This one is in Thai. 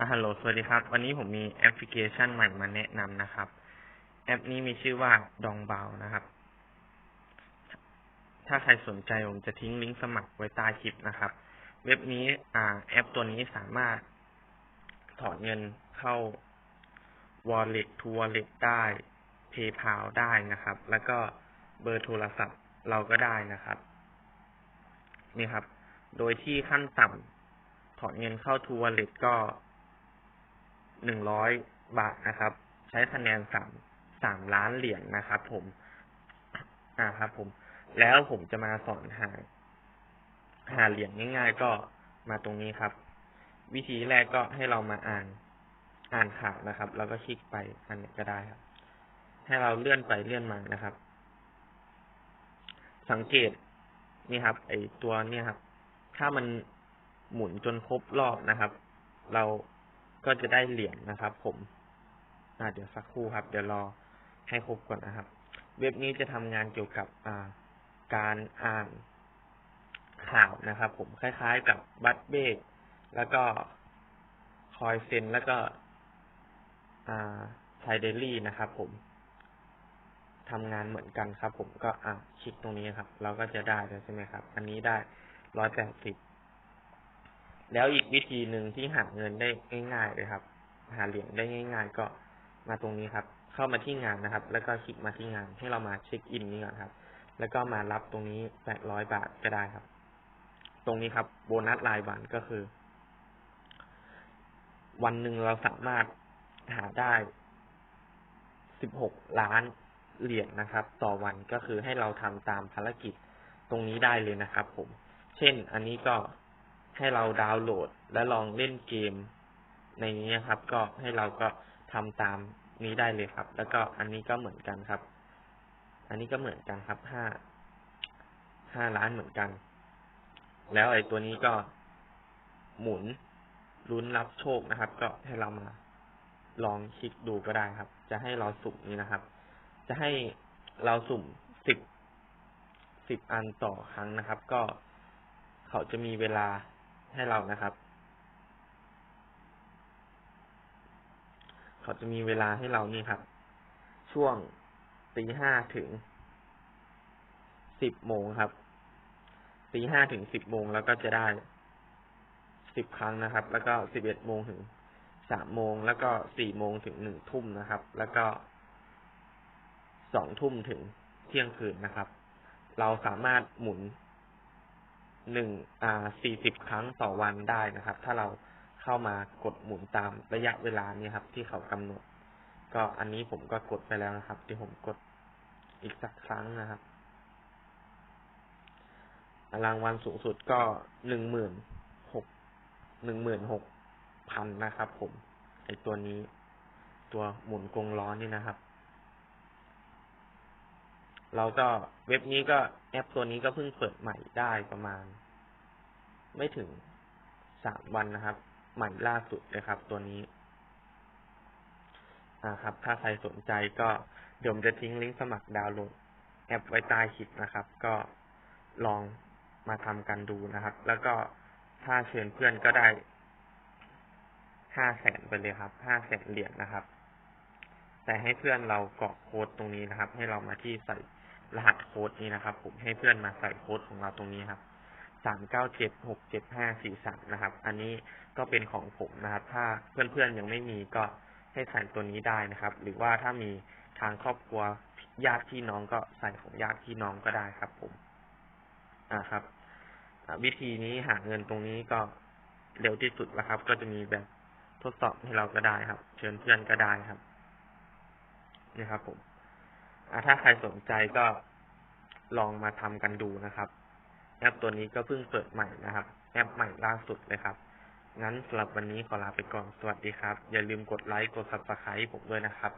อะฮัลโหล สวัสดีครับ วันนี้ผมมีแอปพลิเคชันใหม่มาแนะนำนะครับ แอปนี้มีชื่อว่าดองเบานะครับ ถ้าใครสนใจผมจะทิ้งลิงก์สมัครไว้ใต้คลิปนะครับ เว็บนี้อ่าแอปตัวนี้สามารถถอนเงินเข้า wallet to wallet ได้ PayPal ได้นะครับ แล้วก็เบอร์โทรศัพท์เราก็ได้นะครับ นี่ครับ โดยที่ขั้นต่ำถอนเงินเข้า to wallet ก็ หนึ่งร้อยบาทนะครับ ใช้คะแนนสามสามล้านเหรียญนะครับ ผมอ่าครับผม แล้วผมจะมาสอนหา หาเหรียญง่ายๆ ก็มาตรงนี้ครับ วิธีแรกก็ให้เรามาอ่าน อ่านข่าวนะครับ แล้วก็คลิกไปอันไหนก็ได้ครับ ให้เราเลื่อนไปเลื่อนมานะครับ สังเกตนี่ครับ ไอตัวเนี่ยครับ ถ้ามันหมุนจนครบรอบนะครับ เรา ก็จะได้เหรียญนะครับ ผมอ่าเดี๋ยวสักครู่ครับ เดี๋ยวรอให้ครบก่อนนะครับ เว็บนี้จะทำงานเกี่ยวกับการอ่านข่าวนะครับ ผมคล้าย ๆ กับบัตเบกแล้วก็คอยเซนแล้วก็ไทเดลี่นะครับ ผมทำงานเหมือนกันครับ ผมก็อ่าคลิกตรงนี้ครับ เราก็จะได้แล้วใช่ไหมครับ อันนี้ได้ร้อยแปดสิบ แล้วอีกวิธีหนึ่งที่หาเงินได้ง่ายๆเลยครับ หาเหรียญได้ง่าย ๆ ก็มาตรงนี้ครับ เข้ามาที่งานนะครับ แล้วก็คลิกมาที่งาน ให้เรามาเช็คอินนี่ก่อนครับ แล้วก็มารับตรงนี้แปดร้อยบาทก็ได้ครับ ตรงนี้ครับ โบนัสรายวันก็คือ วันหนึ่งเราสามารถหาได้สิบหกล้านเหรียญนะครับ ต่อวันก็คือให้เราทำตามภารกิจตรงนี้ได้เลยนะครับ ผม เช่น อันนี้ก็ ให้เราดาวน์โหลด และลองเล่นเกม ในนี้ครับ ก็ให้เราก็ทำตามนี้ได้เลยครับ แล้วก็อันนี้ก็เหมือนกันครับ อันนี้ก็เหมือนกันครับห้าห้าล้านเหมือนกัน แล้วไอ้ตัวนี้ก็หมุนลุ้นรับโชคนะครับ ก็ให้เรามาลองคลิกดูก็ได้ครับ จะให้เราสุ่มนี้นะครับ จะให้เราสุ่มสิบสิบอันต่อครั้งนะครับ ก็เขาจะมีเวลา ให้เรานะครับ เขาจะมีเวลาให้เรานี่ครับ ช่วงตีห้าถึงสิบโมงครับตีห้าถึงสิบโมงแล้วก็จะได้สิบครั้งนะครับ แล้วก็สิบเอ็ดโมงถึงสามโมงแล้วก็สี่โมงถึงหนึ่งทุ่มนะครับ แล้วก็สองทุ่มถึงเที่ยงคืนนะครับ เราสามารถหมุน หนึ่งอ่าสี่สิบครั้งต่อวันได้นะครับ ถ้าเราเข้ามากดหมุนตามระยะเวลาเนี้ครับ ที่เขากำหนด ก็อันนี้ผมก็กดไปแล้วนะครับที่ผมกดอีกสักครั้งนะครับรางวัลสูงสุดก็หนึ่งหมื่นหกหนึ่งหมื่นหกพันนะครับ ผมไอตัวนี้ ตัวหมุนกงล้อนี่นะครับ เราก็เว็บนี้ก็แอปตัวนี้ก็เพิ่งเปิดใหม่ได้ประมาณ ไม่ถึงสามวันนะครับ ใหม่ล่าสุดเลยครับ ตัวนี้อ่าครับ ถ้าใครสนใจก็เดี๋ยวผมจะทิ้งลิงก์สมัครดาวน์โหลดแอปไว้ใต้คลิปนะครับ ก็ลองมาทำกันดูนะครับ แล้วก็ถ้าเชิญเพื่อนก็ได้ห้าแสนไปเลยครับ ห้าแสนเหรียญนะครับ แต่ให้เพื่อนเราเกรอกโค้ดตรงนี้นะครับ ให้เรามาที่ใส่รหัสโค้ดนี้นะครับ ผมให้เพื่อนมาใส่โค้ดของเราตรงนี้ครับสามเก้าเจ็ดหกเจ็ดห้าสี่สามนะครับ อันนี้ก็เป็นของผมนะครับ ถ้าเพื่อนๆยังไม่มีก็ให้ใส่ตัวนี้ได้นะครับ หรือว่าถ้ามีทางครอบครัวญาติพี่น้องก็ใส่ของญาติพี่น้องก็ได้ครับ ผม อ่าครับวิธีนี้หาเงินตรงนี้ก็เร็วที่สุดแล้วครับ ก็จะมีแบบทดสอบให้เราก็ได้ครับ เชิญเพื่อนก็ได้ครับ นะครับ ผมถ้าใครสนใจก็ลองมาทำกันดูนะครับแอปตัวนี้ก็เพิ่งเปิดใหม่นะครับ แอปใหม่ล่าสุดเลยครับ งั้นสำหรับวันนี้ขอลาไปก่อน สวัสดีครับ อย่าลืมกดไลค์ กด subscribe ผมด้วยนะครับ